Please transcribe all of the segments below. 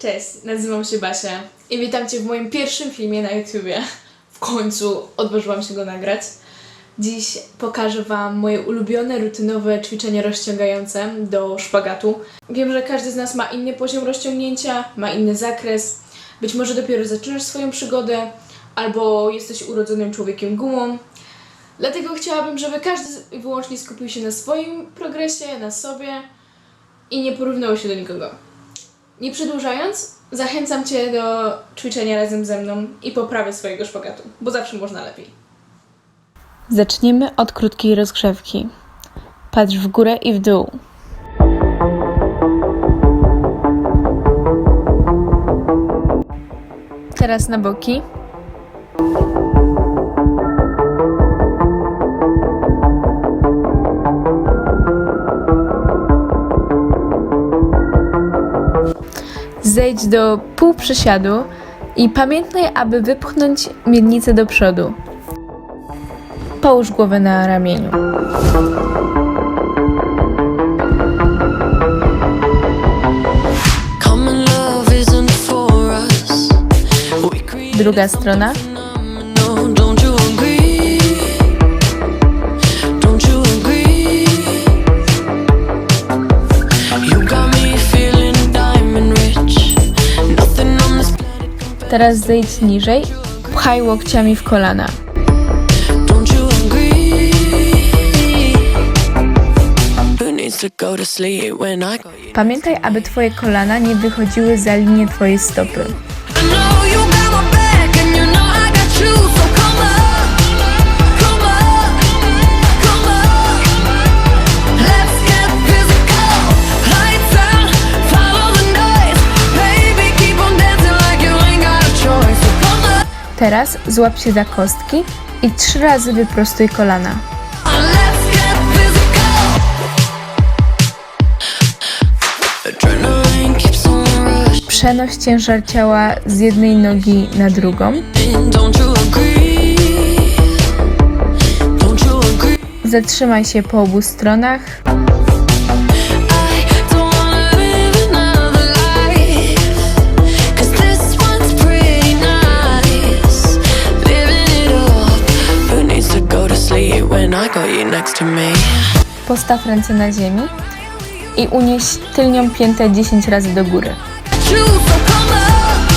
Cześć, nazywam się Basia i witam Cię w moim pierwszym filmie na YouTubie. W końcu odważyłam się go nagrać. Dziś pokażę Wam moje ulubione, rutynowe ćwiczenia rozciągające do szpagatu. Wiem, że każdy z nas ma inny poziom rozciągnięcia, ma inny zakres. Być może dopiero zaczynasz swoją przygodę, albo jesteś urodzonym człowiekiem gumą. Dlatego chciałabym, żeby każdy wyłącznie skupił się na swoim progresie, na sobie i nie porównał się do nikogo. Nie przedłużając, zachęcam Cię do ćwiczenia razem ze mną i poprawy swojego szpagatu, bo zawsze można lepiej. Zaczniemy od krótkiej rozgrzewki. Patrz w górę i w dół. Teraz na boki. Zejdź do półprzysiadu i pamiętaj, aby wypchnąć miednicę do przodu. Połóż głowę na ramieniu. Druga strona. Teraz zejdź niżej. Pchaj łokciami w kolana. Pamiętaj, aby twoje kolana nie wychodziły za linię twojej stopy. Teraz złap się za kostki i trzy razy wyprostuj kolana. Przenoś ciężar ciała z jednej nogi na drugą. Zatrzymaj się po obu stronach. Postaw ręce na ziemi i unieś tylnią piętę 10 razy do góry. You, so come on,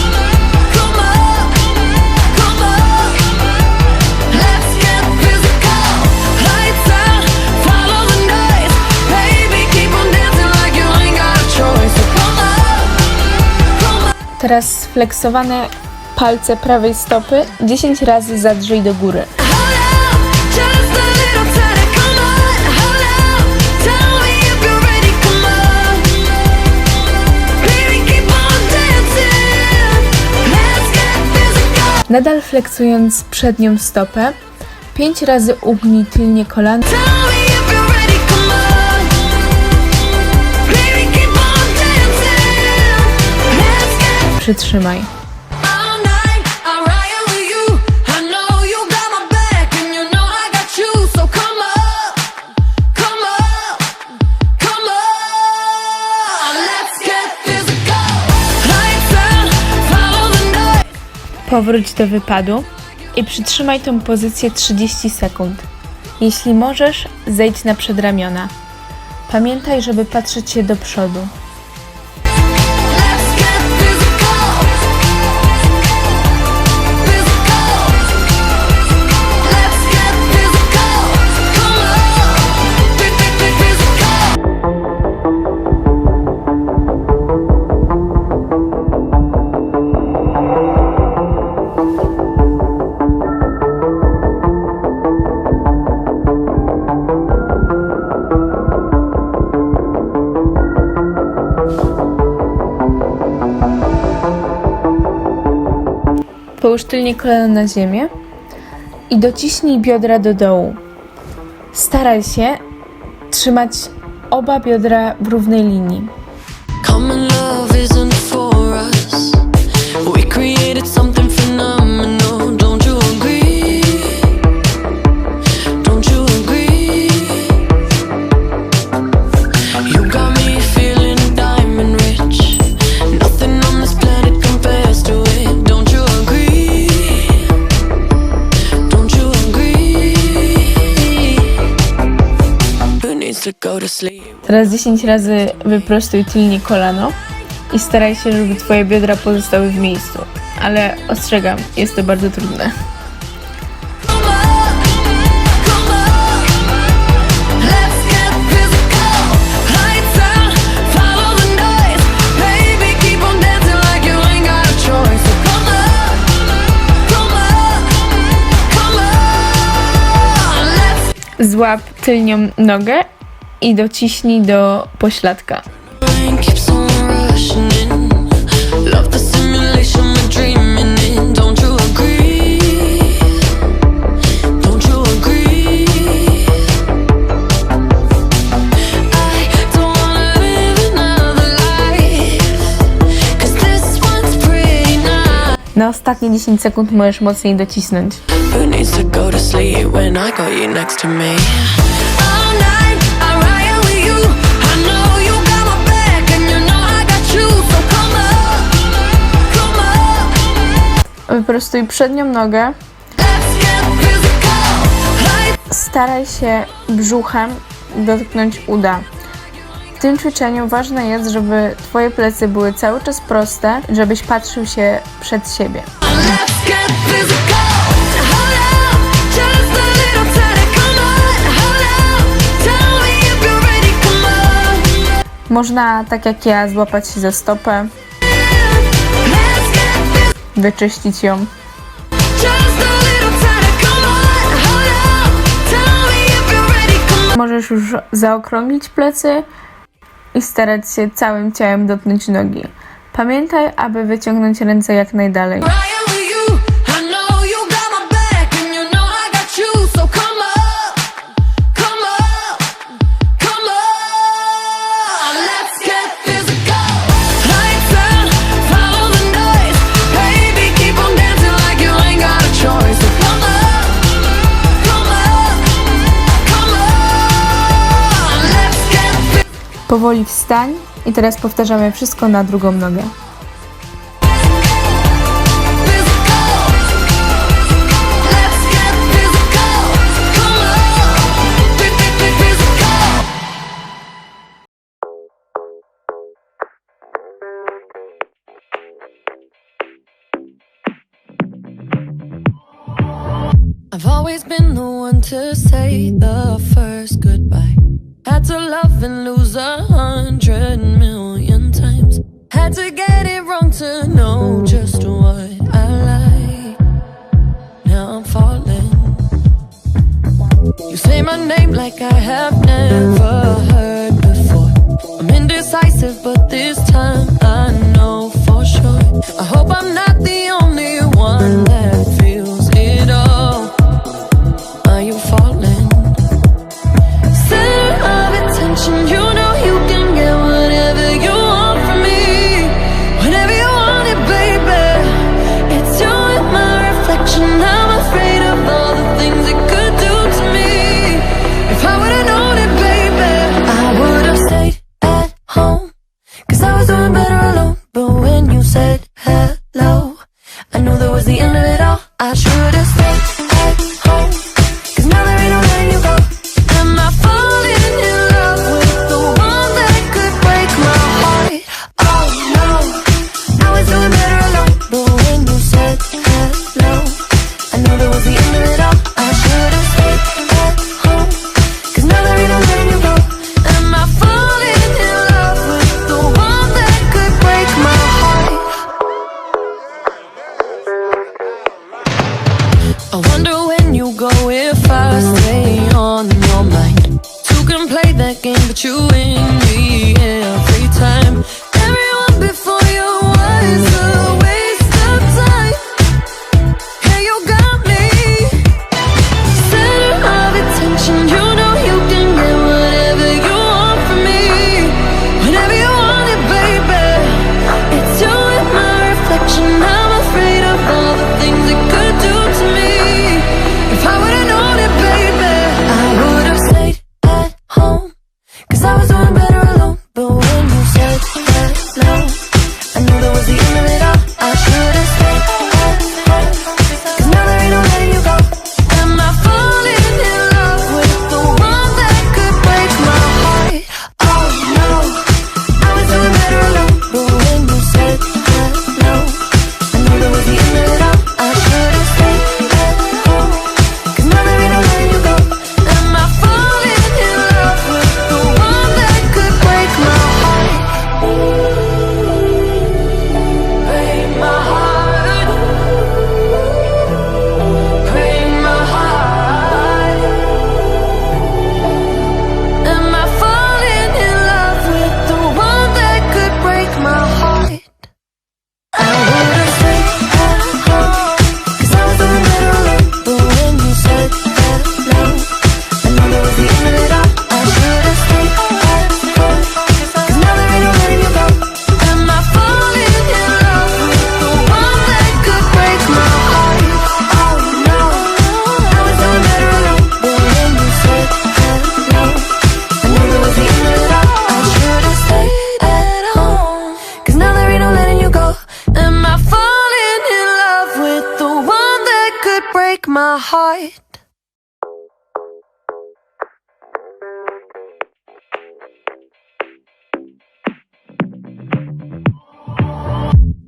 come on, come on. Let's get physical. Lights out, follow the noise. Baby, keep on dancing like you ain't got a choice. So come on, come on. Teraz sfleksowane palce prawej stopy 10 razy zadrzyj do góry. Nadal fleksując przednią stopę, 5 razy ugnij tylnie kolana. Tell Powróć do wypadu i przytrzymaj tą pozycję 30 sekund. Jeśli możesz, zejdź na przedramiona. Pamiętaj, żeby patrzeć się do przodu. Połóż tylnie kolano na ziemię i dociśnij biodra do dołu. Staraj się trzymać oba biodra w równej linii. Teraz 10 razy wyprostuj tylnie kolano i staraj się, żeby twoje biodra pozostały w miejscu. Ale ostrzegam, jest to bardzo trudne. Złap tylnią nogę i dociśnij do pośladka. Na ostatnie 10 sekund możesz mocniej docisnąć. Who needs to go to sleep when I got you next to me? wyprostuj przednią nogę. Staraj się brzuchem dotknąć uda. W tym ćwiczeniu ważne jest, żeby Twoje plecy były cały czas proste, żebyś patrzył się przed siebie. Można, tak jak ja, złapać się za stopę, wyczyścić ją. Możesz już zaokrąglić plecy i starać się całym ciałem dotknąć nogi. Pamiętaj, aby wyciągnąć ręce jak najdalej. Powoli wstań i teraz powtarzamy wszystko na drugą nogę. I've always been the one to say the first To love and lose a hundred million times. Had to get it wrong to know just what I like. Now I'm falling. You say my name like I have never heard before. I'm indecisive, but this time.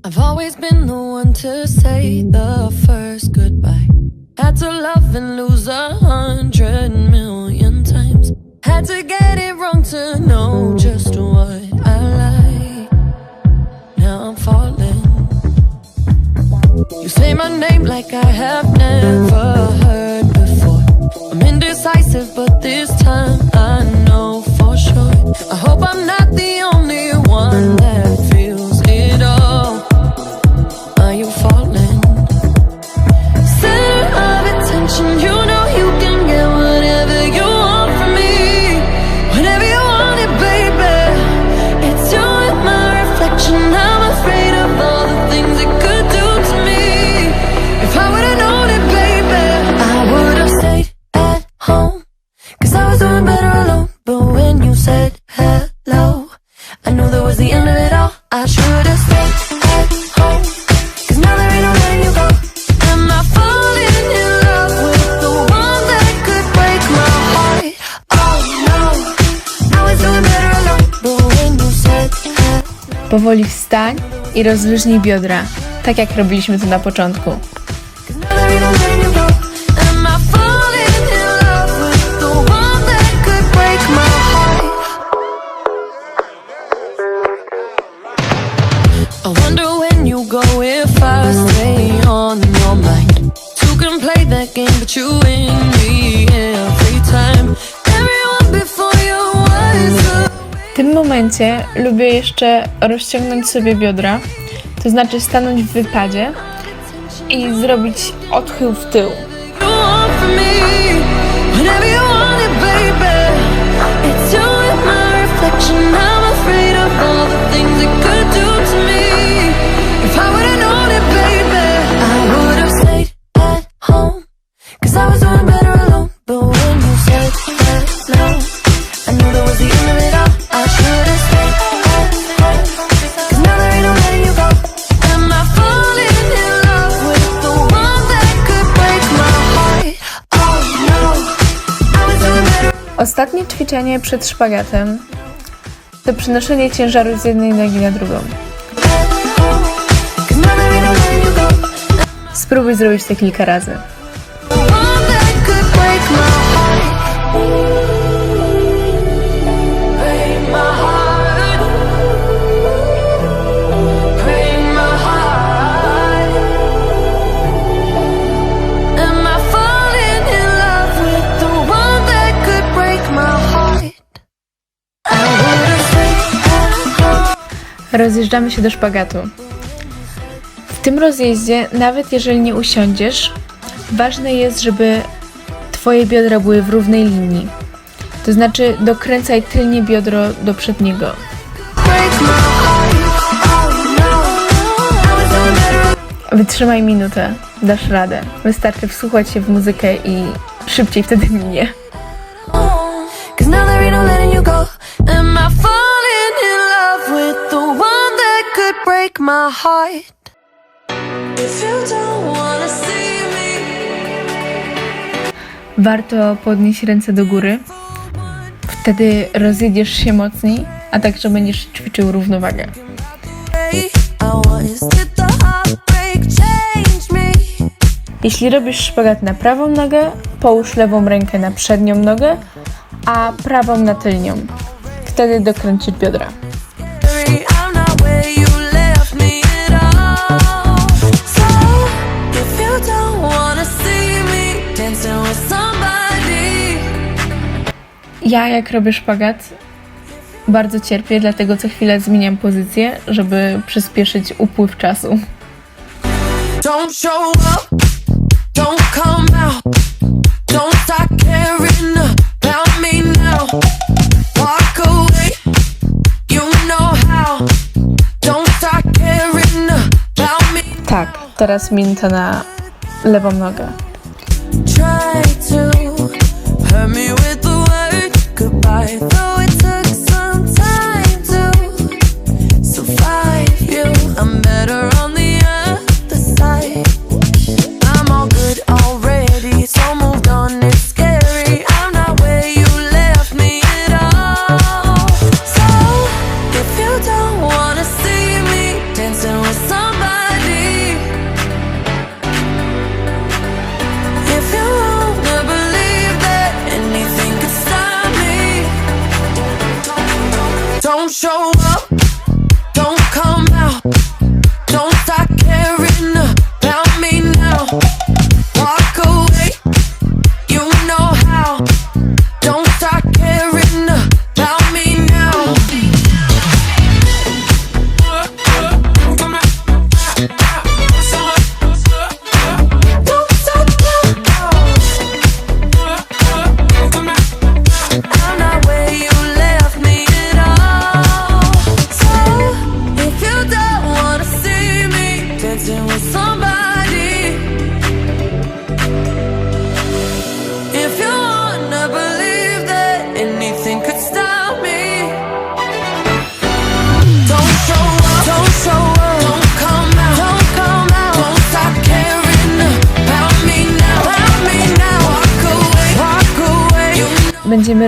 I've always been the one to say the first goodbye. Had to love and lose a hundred million times. Had to get it wrong to know just You say my name like I have never heard before. I'm indecisive, but this time I know for sure. I hope I'm not Powoli wstań i rozluźnij biodra, tak jak robiliśmy to na początku. Momencie lubię jeszcze rozciągnąć sobie biodra, to znaczy stanąć w wypadzie i zrobić odchył w tył. Przed szpagatem to przenoszenie ciężaru z jednej nogi na drugą. Spróbuj zrobić to kilka razy. Rozjeżdżamy się do szpagatu. W tym rozjeździe, nawet jeżeli nie usiądziesz, ważne jest, żeby Twoje biodra były w równej linii. To znaczy dokręcaj tylnie biodro do przedniego. Wytrzymaj minutę, dasz radę. Wystarczy wsłuchać się w muzykę i szybciej wtedy minie. Break my heart? If you don't wanna see me, Warto podnieść ręce do góry. Wtedy rozjedziesz się mocniej, a także będziesz ćwiczył równowagę. Jeśli robisz szpagat na prawą nogę, połóż lewą rękę na przednią nogę, a prawą na tylnią. Wtedy dokręcisz biodra. Ja jak robię szpagat, bardzo cierpię, dlatego co chwilę zmieniam pozycję, żeby przyspieszyć upływ czasu. Don't show up, don't come out, don't start caring about me now. Walk away, you know how. Don't start caring about me. Tak, teraz minuta na lewą nogę. Try to hurt me with the word goodbye,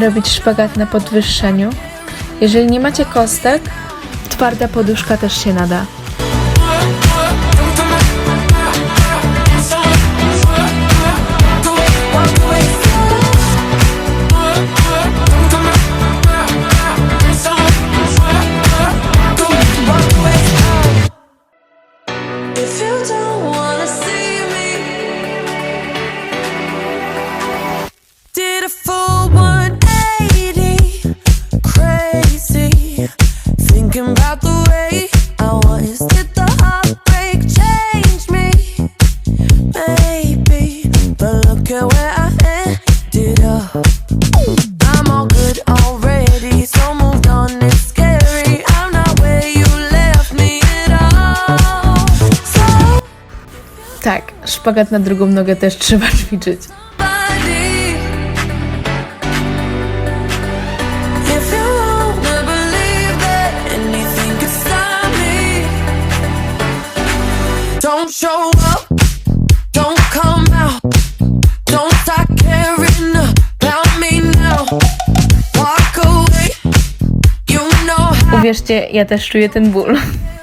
robić szpagat na podwyższeniu. Jeżeli nie macie kostek, twarda poduszka też się nada. Tak, szpagat na drugą nogę też trzeba ćwiczyć. Uwierzcie, ja też czuję ten ból.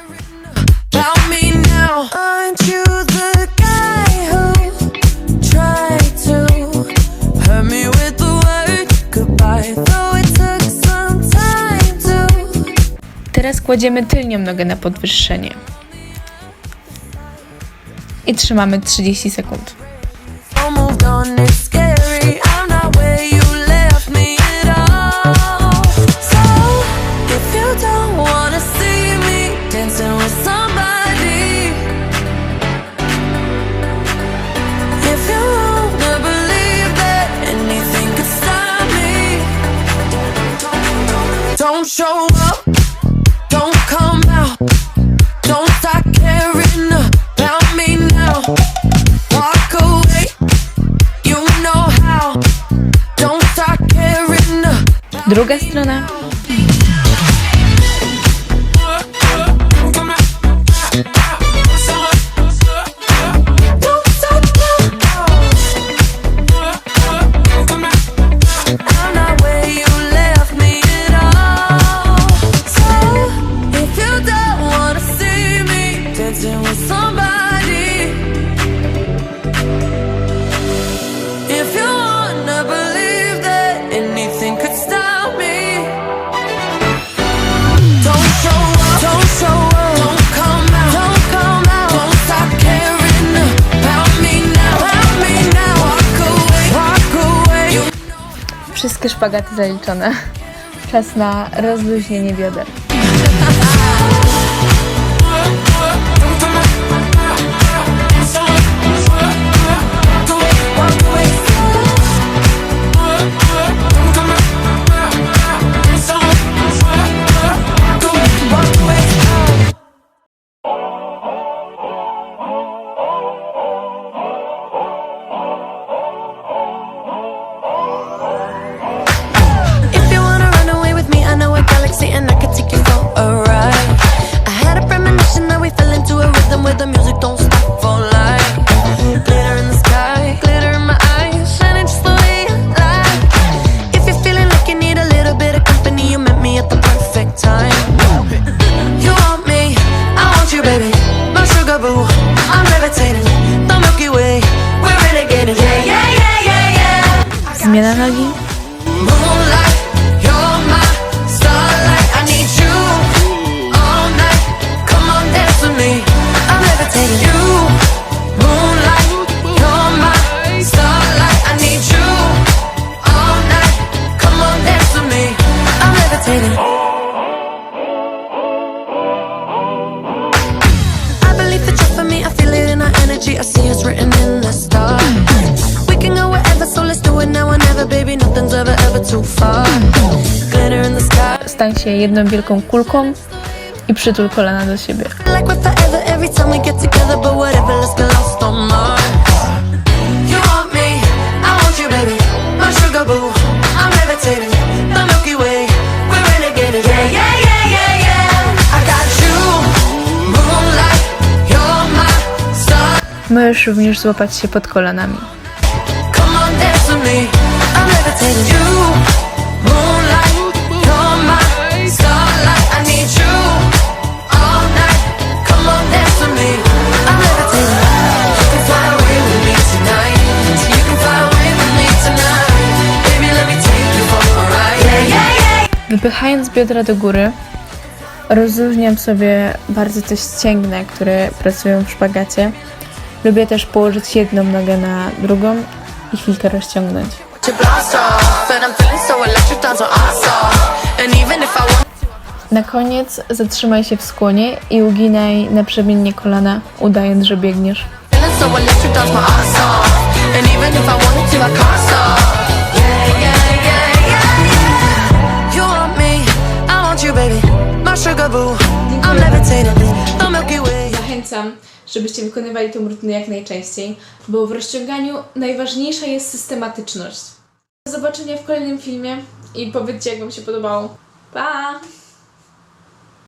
Kładziemy tylnią nogę na podwyższenie. I trzymamy 30 sekund. Yogastrana. Wszystkie szpagaty zaliczone. Czas na rozluźnienie bioder. ¿Me dan alguien? się jedną wielką kulką i przytul kolana do siebie. Możesz również złapać się pod kolanami. Come on, dance with me. I'm. Wypychając biodra do góry, rozluźniam sobie bardzo też ścięgna, które pracują w szpagacie. Lubię też położyć jedną nogę na drugą i chwilkę rozciągnąć. Na koniec zatrzymaj się w skłonie i uginaj naprzemiennie kolana, udając, że biegniesz. Zachęcam, żebyście wykonywali tę rutynę jak najczęściej, bo w rozciąganiu najważniejsza jest systematyczność. Do zobaczenia w kolejnym filmie i powiedzcie, jak Wam się podobało. Pa!